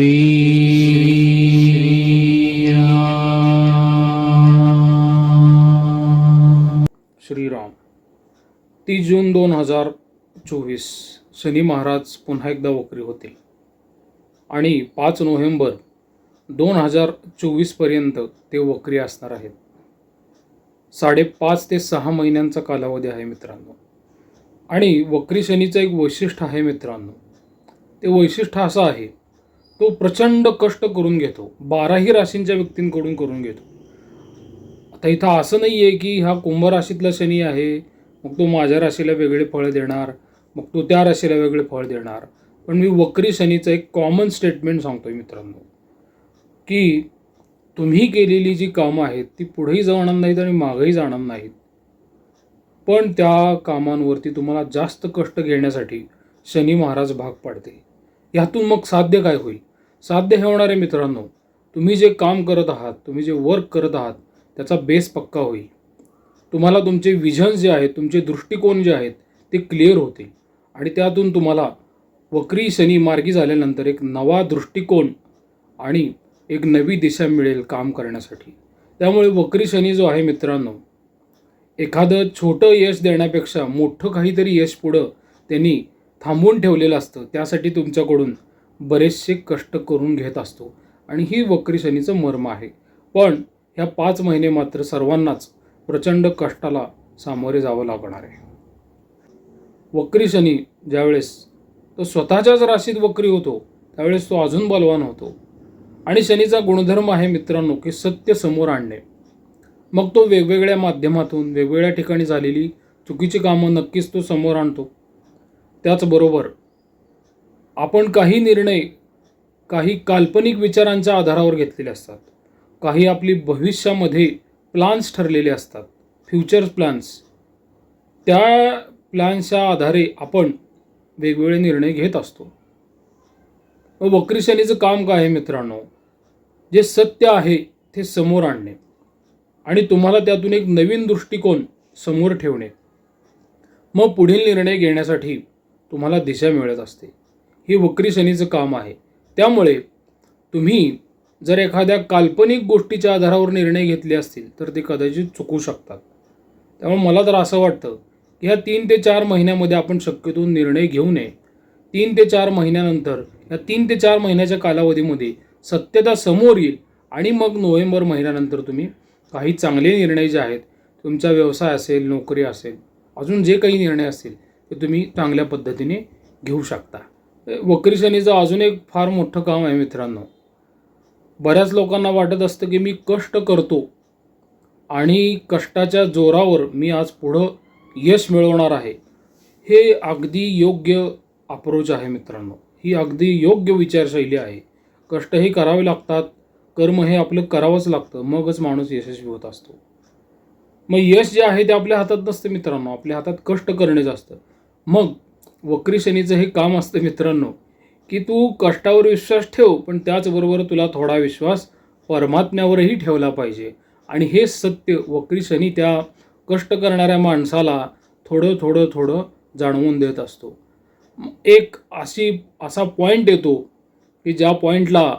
श्रीराम. तीस जून दोन हजार चोवीस. शनी महाराज पुन्हा एकदा वक्री होतील. आणि पाच नोव्हेंबर दोन हजार चोवीसपर्यंत ते वक्री असणार आहेत. साडेपाच ते सहा महिन्यांचा कालावधी आहे मित्रांनो. आणि वक्री शनीचं एक वैशिष्ट्य आहे मित्रांनो. ते वैशिष्ट्य असं आहे तो प्रचंड कष्ट करून घेतो. बाराही राशींच्या व्यक्तींकडून करून घेतो. आता इथं असं नाही आहे की हा कुंभ राशीतला शनी आहे मग तो माझ्या राशीला वेगळे फळ देणार मग तो त्या राशीला वेगळे फळ देणार. पण मी वक्री शनीचं एक कॉमन स्टेटमेंट सांगतोय मित्रांनो की तुम्ही केलेली जी कामं आहेत ती पुढेही जाणार नाहीत आणि मागेही जाणार नाहीत. पण त्या कामांवरती तुम्हाला जास्त कष्ट घेण्यासाठी शनी महाराज भाग पाडते. यातून मग साध्य काय होईल? साध्य हे होणारे मित्रांनो तुम्ही जे काम करत आहात तुम्ही जे वर्क करत आहात त्याचा बेस पक्का होईल. तुम्हाला तुमचे विजन्स जे आहेत तुमचे दृष्टिकोन जे आहेत ते क्लिअर होतील आणि त्यातून तुम्हाला वक्री शनी मार्गी झाल्यानंतर एक नवा दृष्टिकोन आणि एक नवी दिशा मिळेल काम करण्यासाठी. त्यामुळे वक्री शनी जो आहे मित्रांनो एखादं छोटं यश देण्यापेक्षा मोठं काहीतरी यश पुढं त्यांनी थांबवून ठेवलेलं असतं. त्यासाठी तुमच्याकडून बरेचसे कष्ट करून घेत असतो. आणि ही वक्री शनीचं मर्म आहे. पण ह्या पाच महिने मात्र सर्वांनाच प्रचंड कष्टाला सामोरे जावं लागणार आहे. वक्री शनी ज्यावेळेस तो स्वतःच्याच राशीत वक्री होतो त्यावेळेस तो अजून बलवान होतो. आणि शनीचा गुणधर्म आहे मित्रांनो की सत्य समोर आणणे. मग तो वेगवेगळ्या माध्यमातून वेगवेगळ्या ठिकाणी झालेली चुकीची कामं नक्कीच तो समोर आणतो. त्याचबरोबर आपण काही निर्णय काही काल्पनिक विचारांच्या आधारावर घेतलेले असतात. काही आपली भविष्यामध्ये प्लान्स ठरलेले असतात. फ्युचर प्लॅन्स त्या प्लॅन्सच्या आधारे आपण वेगवेगळे निर्णय घेत असतो. मग वक्रीशनीचं काम काय आहे मित्रांनो? जे सत्य आहे ते समोर आणणे आणि तुम्हाला त्यातून एक नवीन दृष्टिकोन समोर ठेवणे. मग पुढील निर्णय घेण्यासाठी तुम्हाला दिशा मिळत असते. हे वक्री शनीचं काम आहे. त्यामुळे तुम्ही जर एखाद्या काल्पनिक गोष्टीच्या आधारावर निर्णय घेतले असतील तर ते कदाचित चुकू शकतात. त्यामुळे मला तर असं वाटतं की ह्या तीन ते चार महिन्यामध्ये आपण शक्यतो निर्णय घेऊ नये. तीन ते चार महिन्यानंतर या तीन ते चार महिन्याच्या कालावधीमध्ये सत्यता समोर येईल आणि मग नोव्हेंबर महिन्यानंतर तुम्ही काही चांगले निर्णय जे आहेत तुमचा व्यवसाय असेल नोकरी असेल अजून जे काही निर्णय असतील ते तुम्ही चांगल्या पद्धतीने घेऊ शकता. वक्री शनीचं अजून एक फार मोठं काम आहे मित्रांनो. बऱ्याच लोकांना वाटत असतं की मी कष्ट करतो आणि कष्टाच्या जोरावर मी आज पुढं यश मिळवणार आहे. हे अगदी योग्य अप्रोच आहे मित्रांनो. ही अगदी योग्य विचारशैली आहे. कष्टही करावे लागतात कर्म हे आपलं करावंच लागतं मगच माणूस यशस्वी होत असतो. मग यश जे आहे ते आपल्या हातात नसतं मित्रांनो आपल्या हातात कष्ट करणेच असतं मग वक्री शनीचं हे काम असतं मित्रांनो की तू कष्टावर विश्वास ठेव पण त्याचबरोबर तुला थोडा विश्वास परमात्म्यावरही ठेवला पाहिजे. आणि हे सत्य वक्री शनी त्या कष्ट करणाऱ्या माणसाला थोडं थोडं थोडं जाणवून देत असतो. एक अशी असा पॉईंट येतो की ज्या पॉईंटला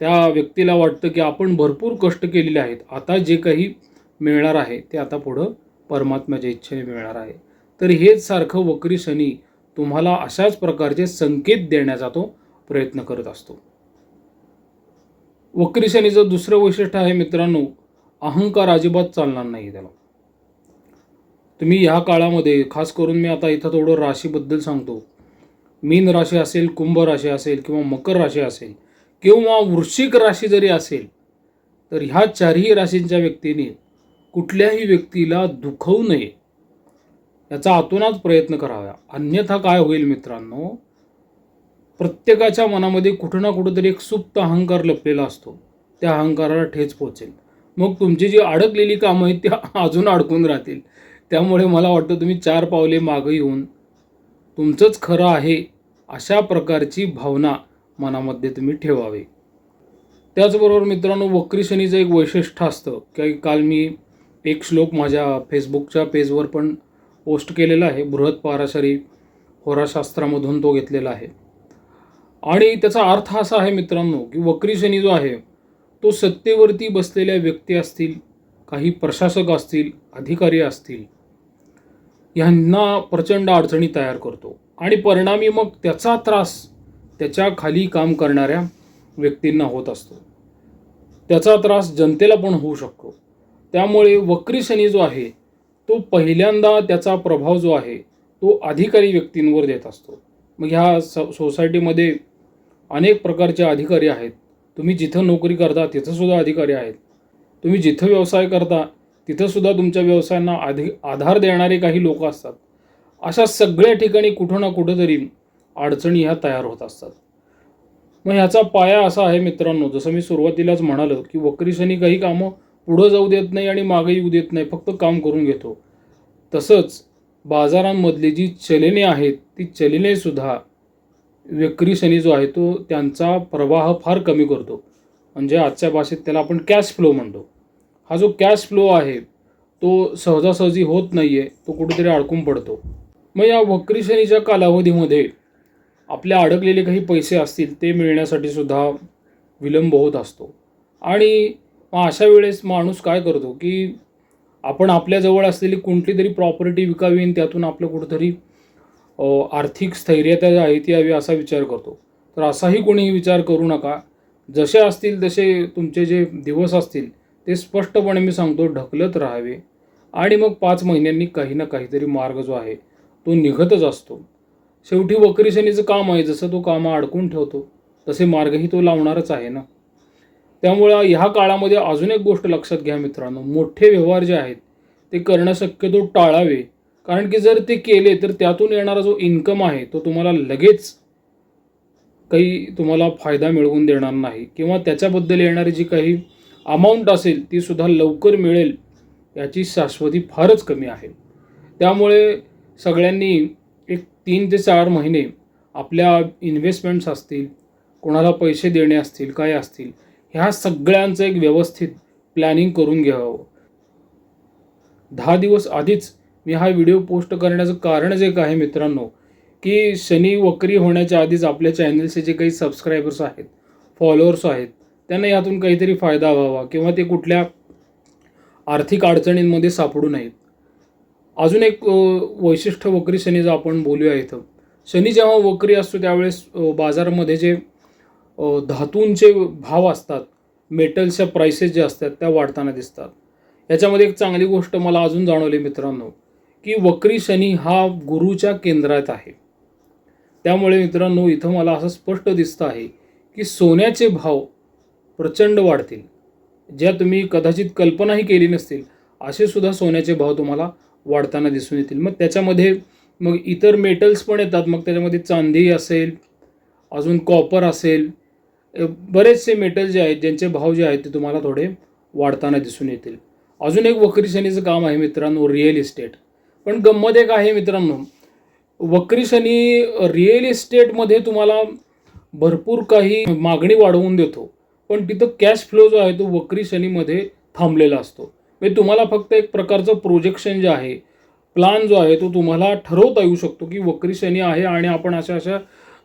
त्या व्यक्तीला वाटतं की आपण भरपूर कष्ट केलेले आहेत. आता जे काही मिळणार आहे ते आता पुढं परमात्म्याच्या इच्छेने मिळणार आहे. तर हेच सारखं वक्री शनी तुम्हाला अशाच प्रकारचे संकेत देण्याचा तो प्रयत्न करत असतो. वक्री शनीचं दुसरं वैशिष्ट्य आहे मित्रांनो अहंकार अजिबात चालणार नाही त्याला. तुम्ही ह्या काळामध्ये खास करून मी आता इथं थोडं राशीबद्दल सांगतो. मीन राशी असेल कुंभ राशी असेल किंवा मकर राशी असेल किंवा वृश्चिक राशी जरी असेल तर ह्या चारही राशींच्या व्यक्तीने कुठल्याही व्यक्तीला दुखवू नये. याचा आतूनच प्रयत्न करावा. अन्यथा काय होईल मित्रांनो? प्रत्येकाच्या मनामध्ये कुठं ना कुठंतरी एक सुप्त अहंकार लपलेला असतो. त्या अहंकाराला ठेच पोचेल. मग तुमची जी अडकलेली कामं आहेत ती अजून अडकून राहतील. त्यामुळे मला वाटतं तुम्ही चार पावले मागं येऊन तुमचंच खरं आहे अशा प्रकारची भावना मनामध्ये तुम्ही ठेवावे. त्याचबरोबर मित्रांनो वक्री शनीचं एक वैशिष्ट्य असतं. की काल मी एक श्लोक माझ्या फेसबुकच्या पेजवर पण पोस्ट केलेला आहे. बृहत पाराशरी होराशास्त्रामधून तो घेतलेला आहे. आणि त्याचा अर्थ असा आहे मित्रांनो की वक्री शनी जो आहे तो सत्तेवरती बसलेल्या व्यक्ती असतील काही प्रशासक असतील अधिकारी असतील ह्यांना प्रचंड अडचणी तयार करतो. आणि परिणामी मग त्याचा त्रास त्याच्याखाली काम करणाऱ्या व्यक्तींना होत असतो. त्याचा त्रास जनतेला पण होऊ शकतो. त्यामुळे वक्री शनी जो आहे तो पहिल्यांदा त्याचा प्रभाव जो आहे तो अधिकारी व्यक्तींवर देत असतो. मग ह्या स सोसायटीमध्ये अनेक प्रकारचे अधिकारी आहेत. तुम्ही जिथं नोकरी करता तिथंसुद्धा अधिकारी आहेत. तुम्ही जिथं व्यवसाय करता तिथंसुद्धा तुमच्या व्यवसायांना आधी आधार देणारे काही लोक असतात. अशा सगळ्या ठिकाणी कुठं ना कुठंतरी अडचणी ह्या तयार होत असतात. मग ह्याचा पाया असा आहे मित्रांनो जसं मी सुरुवातीलाच म्हणालो की वक्री शनी काही कामं पुढं जाऊ देत नाही आणि मागे येऊ देत नाही फक्त काम करून घेतो. तसंच बाजारांमधली जी चलने आहेत ती चलनेसुद्धा विक्री शनी जो आहे तो त्यांचा प्रवाह फार कमी करतो. म्हणजे आजच्या भाषेत त्याला आपण कॅश फ्लो म्हणतो. हा जो कॅश फ्लो आहे तो सहजासहजी होत नाही आहे तो कुठेतरी अडकून पडतो. मग या वक्री शनीच्या कालावधीमध्ये आपल्या अडकलेले काही पैसे असतील ते मिळण्यासाठी सुद्धा विलंब होत असतो. आणि मग अशा वेळेस माणूस काय करतो की आपण आपल्याजवळ असलेली कोणती तरी प्रॉपर्टी विकावी आणि त्यातून आपलं कुठंतरी आर्थिक स्थैर्यता जी आहे ती यावी असा विचार करतो. तर असाही कोणीही विचार करू नका. जसे असतील तसे तुमचे जे दिवस असतील ते स्पष्टपणे मी सांगतो ढकलत राहावे. आणि मग पाच महिन्यांनी काही ना काहीतरी मार्ग जो आहे तो निघतच असतो. शेवटी वक्रीशनीचं काम आहे जसं तो कामं अडकून ठेवतो तसे मार्गही तो लावणारच आहे ना. त्यामुळं ह्या काळामध्ये अजून एक गोष्ट लक्षात घ्या मित्रांनो मोठे व्यवहार जे आहेत ते करणं शक्यतो टाळावे. कारण की जर ते केले तर त्यातून येणारा जो इन्कम आहे तो तुम्हाला लगेच काही तुम्हाला फायदा मिळवून देणार नाही. किंवा त्याच्याबद्दल येणारी जी काही अमाऊंट असेल ती सुद्धा लवकर मिळेल याची शाश्वती फारच कमी आहे. त्यामुळे सगळ्यांनी एक तीन ते चार महिने आपल्या इन्व्हेस्टमेंट्स असतील कोणाला पैसे देणे असतील काय असतील ह्या सगळ्यांचं एक व्यवस्थित प्लॅनिंग करून घ्यावं. दहा दिवस आधीच मी हा व्हिडिओ पोस्ट करण्याचं कारणच एक आहे मित्रांनो की शनी वक्री होण्याच्या आधीच आपल्या चॅनलचे जे काही सबस्क्रायबर्स आहेत फॉलोअर्स आहेत त्यांना यातून काहीतरी फायदा व्हावा किंवा ते कुठल्या आर्थिक अडचणींमध्ये सापडू नयेत. अजून एक वैशिष्ट्य वक्री शनीचं आपण बोलूया इथं. शनी जेव्हा वक्री असतो त्यावेळेस बाजारामध्ये जे धातूंचे भाव असतात मेटल्सच्या प्राइसेस ज्या असतात त्या वाढताना दिसतात. याच्यामध्ये एक चांगली गोष्ट मला अजून जाणवली मित्रांनो की वक्री शनी हा गुरुच्या केंद्रात आहे. त्यामुळे मित्रांनो इथं मला असं स्पष्ट दिसतं आहे की सोन्याचे भाव प्रचंड वाढतील. ज्या तुम्ही कदाचित कल्पनाही केली नसतील असे सुद्धा सोन्याचे भाव तुम्हाला वाढताना दिसून येतील. मग त्याच्यामध्ये मग इतर मेटल्स पण येतात. मग त्याच्यामध्ये चांदी असेल अजून कॉपर असेल बरेचसे मेटल जे आहेत ज्यांचे भाव जे आहेत ते तुम्हाला थोडे वाढताना दिसून येतील. अजून एक वक्री शनीचं काम आहे मित्रांनो रिअल इस्टेट पण गंमत एक आहे मित्रांनो वक्री शनी रिअल इस्टेटमध्ये तुम्हाला भरपूर काही मागणी वाढवून देतो. पण तिथं कॅश फ्लो जो आहे तो वक्री शनीमध्ये थांबलेला असतो. म्हणजे तुम्हाला फक्त एक प्रकारचं प्रोजेक्शन जे आहे प्लान जो आहे तो तुम्हाला ठरवता येऊ शकतो की वक्री शनी आहे आणि आपण अशा अशा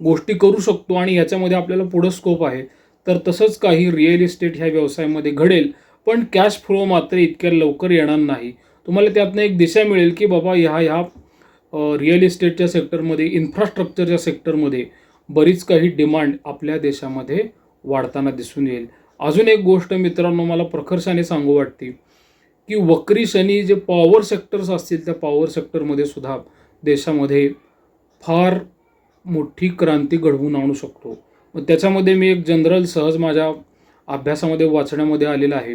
गोष्टी करू शकतो आणि याच्यामध्ये आपल्याला पुढं स्कोप आहे. तर तसंच काही रिअल इस्टेट ह्या व्यवसायामध्ये घडेल पण कॅश फ्लो मात्र इतक्या लवकर येणार नाही. तुम्हाला त्यातनं एक दिशा मिळेल की बाबा ह्या ह्या रिअल इस्टेटच्या सेक्टरमध्ये इन्फ्रास्ट्रक्चरच्या सेक्टरमध्ये बरीच काही डिमांड आपल्या देशामध्ये वाढताना दिसून येईल. अजून एक गोष्ट मित्रांनो मला प्रखर्षाने सांगू वाटते की वक्री शनी जे पॉवर सेक्टर्स असतील त्या पॉवर सेक्टरमध्ये सुद्धा देशामध्ये फार मोठी क्रांती घडवून आणू शकतो. मग त्याच्यामध्ये मी एक जनरल सहज माझ्या अभ्यासामध्ये वाचण्यामध्ये आलेलं आहे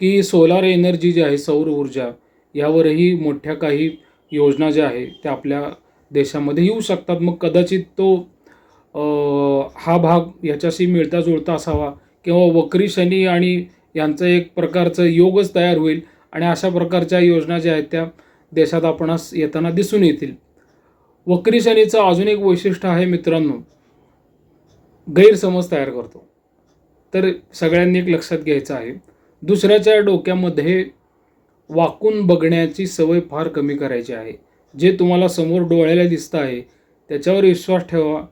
की सोलार एनर्जी जी आहे सौर ऊर्जा यावरही मोठ्या काही योजना ज्या आहे त्या आपल्या देशामध्ये येऊ शकतात. मग कदाचित तो हा भाग याच्याशी मिळता जुळता असावा किंवा वक्री शनी आणि यांचं एक प्रकारचं योगच तयार होईल आणि अशा प्रकारच्या योजना ज्या आहेत त्या देशात आपणास येताना दिसून येतील. वक्री शनीचं अजून एक वैशिष्ट्य आहे मित्रांनो. गैरसमज तयार करतो. तर सगळ्यांनी एक लक्षात घ्यायचं आहे. दुसऱ्याच्या डोक्यामध्ये वाकून बघण्याची सवय फार कमी करायची आहे. जे तुम्हाला समोर डोळ्याला दिसतं आहे त्याच्यावर विश्वास ठेवा.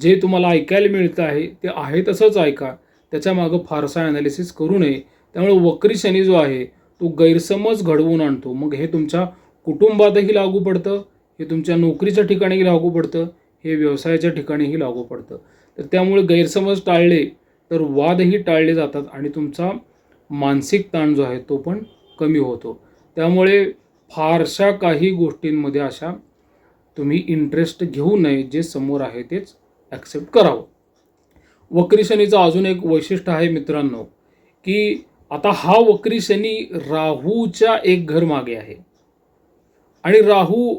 जे तुम्हाला ऐकायला मिळतं आहे ते आहे तसंच ऐका. त्याच्या मागं फारसा ॲनालिसिस करू नये. त्यामुळे वक्री शनी जो आहे तो गैरसमज घडवून आणतो. मग हे तुमच्या कुटुंबातही लागू पडतं. हे तुमच्या नोकरीच्या ठिकाणीही लागू पडतं हे व्यवसायाच्या ठिकाणीही लागू पडतं. तर त्यामुळे गैरसमज टाळले तर वादही टाळले जातात आणि तुमचा मानसिक ताण जो आहे तो पण कमी होतो. त्यामुळे फारशा काही गोष्टींमध्ये अशा तुम्ही इंटरेस्ट घेऊ नये जे समोर आहे तेच ॲक्सेप्ट करावं. वक्री शनीचं अजून एक वैशिष्ट्य आहे मित्रांनो की आता हा वक्री शनी राहूच्या एक घर मागे आहे. आणि राहू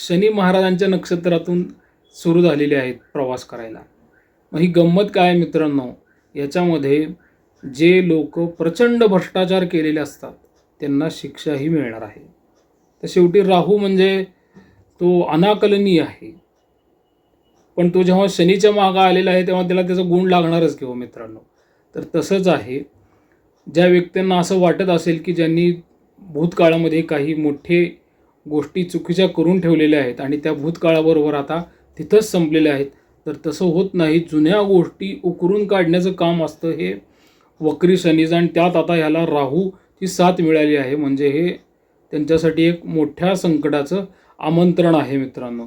शनी महाराजांच्या नक्षत्रातून सुरू झालेले आहेत प्रवास करायला. मग ही गंमत काय मित्रांनो? याच्यामध्ये जे लोक प्रचंड भ्रष्टाचार केलेले असतात त्यांना शिक्षाही मिळणार आहे. तर शेवटी राहू म्हणजे तो अनाकलनीय आहे. पण तो जेव्हा शनीच्या मागं आलेला आहे तेव्हा त्याला त्याचा गुण लागणारच किंवा हो मित्रांनो. तर तसंच आहे. ज्या व्यक्तींना असं वाटत असेल की ज्यांनी भूतकाळामध्ये काही मोठे गोष्टी चुकीच्या करून ठेवलेल्या आहेत आणि त्या भूतकाळाबरोबर आता तिथंच संपलेल्या आहेत. तर तसं होत नाही. जुन्या गोष्टी उकरून काढण्याचं काम असतं हे वक्री शनीज आणि त्यात आता ह्याला राहूची साथ मिळाली आहे. म्हणजे हे त्यांच्यासाठी एक मोठ्या संकटाचं आमंत्रण आहे मित्रांनो.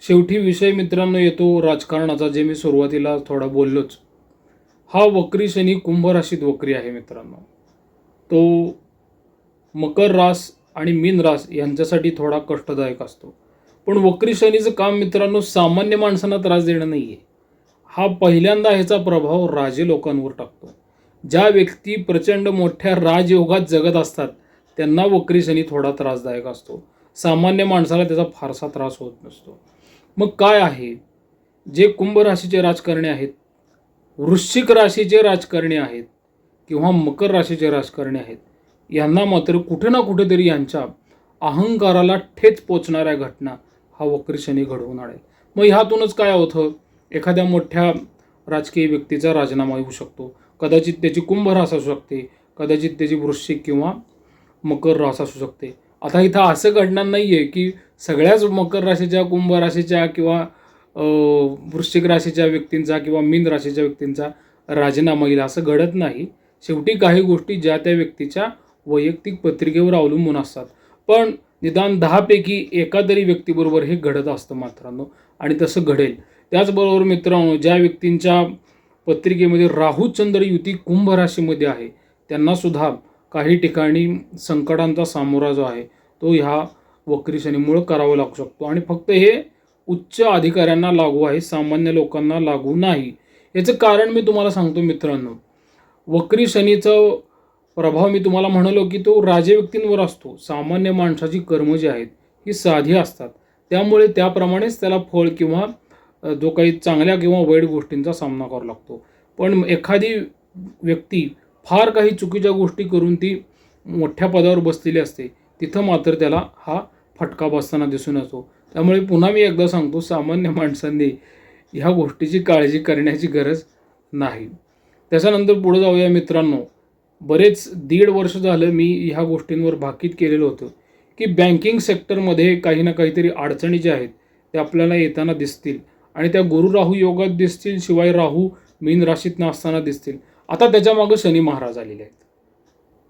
शेवटी विषय मित्रांनो येतो राजकारणाचा जे मी सुरुवातीला थोडा बोललोच. हा वक्री शनी कुंभ राशीत वक्री आहे मित्रांनो. तो मकर रास आणि मीन रास यांच्यासाठी थोडा कष्टदायक असतो. पण वक्री शनीचं काम मित्रांनो सामान्य माणसांना त्रास देणं नाही आहे हा पहिल्यांदा ह्याचा प्रभाव राजे लोकांवर टाकतो. ज्या व्यक्ती प्रचंड मोठ्या राजयोगात जगत असतात त्यांना वक्री शनी थोडा त्रासदायक असतो. सामान्य माणसाला त्याचा फारसा त्रास होत नसतो. मग काय आहे? जे कुंभ राशीचे राजकारणी आहेत वृश्चिक राशीचे राजकारणी आहेत किंवा मकर राशीचे राजकारणी आहेत यांना मात्र कुठे ना कुठेतरी यांच्या अहंकाराला ठेच पोचणाऱ्या घटना हा वक्री घडवून आणेल. मग ह्यातूनच काय होतं? एखाद्या मोठ्या राजकीय व्यक्तीचा राजीनामा येऊ शकतो. कदाचित त्याची कुंभ रास असू शकते. कदाचित त्याची वृश्चिक किंवा मकर रास असू शकते. आता इथं असं घडणार नाही आहे की सगळ्याच मकर राशीच्या कुंभ राशीच्या किंवा वृश्चिक राशीच्या व्यक्तींचा किंवा मीन राशीच्या व्यक्तींचा राजीनामा येईल असं घडत नाही. शेवटी काही गोष्टी ज्या त्या व्यक्तीच्या वैयक्तिक पत्रिकेवर अवलंबून असतात. पण निदान दहापैकी एका तरी व्यक्तीबरोबर हे घडत असतं मात्रांनो. आणि तसं घडेल. त्याचबरोबर मित्रांनो ज्या व्यक्तींच्या पत्रिकेमध्ये राहूचंद्र युती कुंभ राशीमध्ये आहे त्यांनासुद्धा काही ठिकाणी संकटांचा सामोरा जो आहे तो ह्या वक्रीशनीमुळं करावा लागू शकतो. आणि फक्त हे उच्च अधिकाऱ्यांना लागू आहे सामान्य लोकांना लागू नाही. याचं कारण मी तुम्हाला सांगतो मित्रांनो. वक्री शनीचं प्रभाव मी तुम्हाला म्हणालो की तो राजे व्यक्तींवर असतो. सामान्य माणसाची कर्म जी आहेत ही साधी असतात. त्यामुळे त्याप्रमाणेच त्याला फळ किंवा जो काही चांगल्या किंवा वाईट गोष्टींचा सामना करावा लागतो. पण एखादी व्यक्ती फार काही चुकीच्या गोष्टी करून ती मोठ्या पदावर बसलेली असते तिथं मात्र त्याला हा फटका बसताना दिसून येतो. त्यामुळे पुन्हा मी एकदा सांगतो सामान्य माणसांनी ह्या गोष्टीची काळजी करण्याची गरज नाही. त्याच्यानंतर पुढे जाऊया मित्रांनो. बरेच दीड वर्ष झालं मी ह्या गोष्टींवर भाकीत केलेलं होतं की बँकिंग सेक्टरमध्ये काही ना काहीतरी अडचणी ज्या आहेत त्या आपल्याला येताना दिसतील. आणि त्या गुरु राहू योगात दिसतील शिवाय राहू मीन राशीत असताना दिसतील. आता त्याच्यामागं शनी महाराज आलेले आहेत.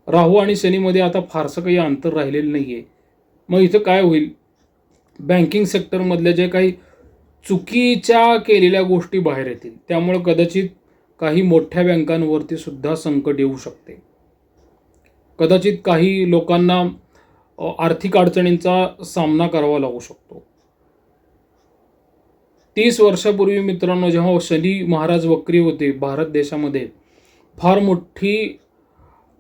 राहू आणि शनीमध्ये आता फारसं काही अंतर राहिलेलं नाही आहे मग इथं काय होईल? बँकिंग सेक्टरमधल्या जे काही चुकीच्या केलेल्या गोष्टी बाहेर येतील त्यामुळं कदाचित काही मोठ्या बँकांवरती सुद्धा संकट येऊ शकते. कदाचित काही लोकांना आर्थिक अडचणींचा सामना करावा लागू शकतो. तीस वर्षापूर्वी मित्रांनो जेव्हा शनी महाराज वक्री होते भारत देशामध्ये फार मोठी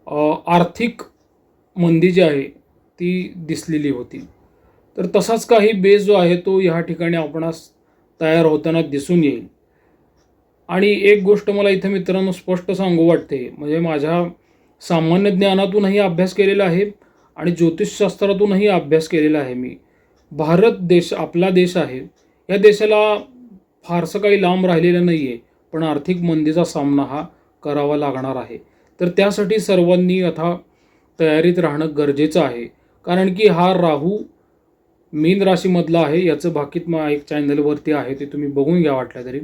आर्थिक मंदी जी आहे ती दिसलेली होती. तर तसाच काही बेस जो आहे तो ह्या ठिकाणी आपणास तयार होताना दिसून येईल. आणि एक गोष्ट मला इथं मित्रांनो स्पष्ट सांगू वाटते. म्हणजे माझ्या सामान्य ज्ञानातूनही अभ्यास केलेला आहे आणि ज्योतिषशास्त्रातूनही अभ्यास केलेला आहे मी. भारत देश आपला देश आहे. या देशाला फारसं काही लांब राहिलेलं नाही आहे पण आर्थिक मंदीचा सामना हा करावा लागणार आहे. तर त्यासाठी सर्वांनी आता तयारीत राहणं गरजेचं आहे. कारण की हा राहू मीन राशीमधला आहे याचं भाकीत मा एक चॅनलवरती आहे ते तुम्ही बघून घ्या वाटलं तरी.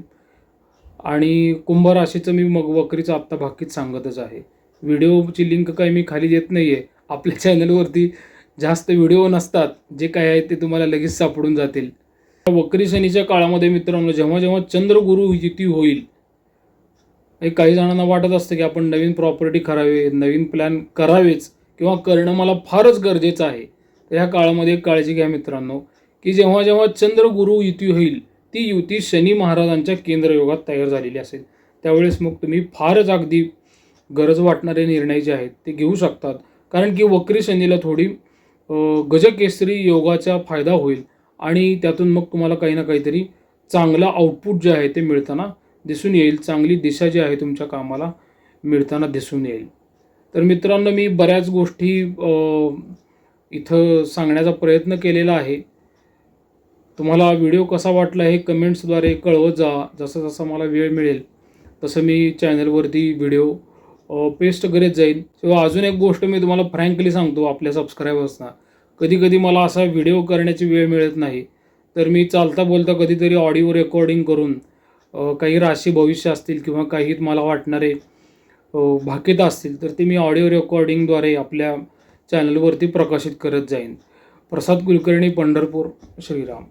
आणि कुंभ राशीचं मी मग वक्रीचं आत्ता भाकीत सांगतच आहे. व्हिडिओची लिंक काही मी खाली देत नाही आहे आपल्या चॅनलवरती जास्त व्हिडिओ नसतात. जे काय आहे ते तुम्हाला लगेच सापडून जातील. वक्री शनीच्या काळामध्ये मित्रांनो जेव्हा जेव्हा चंद्रगुरु युती होईल हे काही जणांना वाटत असतं की आपण नवीन प्रॉपर्टी करावे नवीन प्लॅन करावेच किंवा करणं मला फारच गरजेचं आहे. तर ह्या काळामध्ये काळजी घ्या मित्रांनो की जेव्हा जेव्हा चंद्रगुरु युती होईल ती युती शनी महाराजांच्या केंद्रयोगात तयार झालेली असेल. त्यावेळेस मग तुम्ही फारच अगदी गरज वाटणारे निर्णय जे आहेत ते घेऊ शकतात. कारण की वक्री शनीला थोडी गजकेसरी योगाचा फायदा होईल आणि त्यातून मग तुम्हाला काही ना काहीतरी चांगलं आउटपुट जे आहे ते मिळताना दिसून येईल. चांगली दिशा जी आहे तुमच्या कामाला मिळताना दिसून येईल. तर मित्रांनो मी बऱ्याच गोष्टी इथं सांगण्याचा प्रयत्न केलेला आहे. तुम्हाला व्हिडिओ कसा वाटला हे कमेंट्सद्वारे कळवत जा. जसं जसं मला वेळ मिळेल तसं मी चॅनलवरती व्हिडिओ पेस्ट करत जाईल किंवा अजून एक गोष्ट मी तुम्हाला फ्रँकली सांगतो आपल्या सबस्क्रायबर्सना कधी कधी मला असा व्हिडिओ करण्याची वेळ मिळत नाही. तर मी चालता बोलता कधीतरी ऑडिओ रेकॉर्डिंग करून काही राशी भविष्य असतील किंवा काही मला वाटणारे भाकीत असतील तर ते मी ऑडिओ रेकॉर्डिंगद्वारे आपल्या चॅनलवरती प्रकाशित करत जाईन. प्रसाद कुलकर्णी पंढरपूर श्रीराम.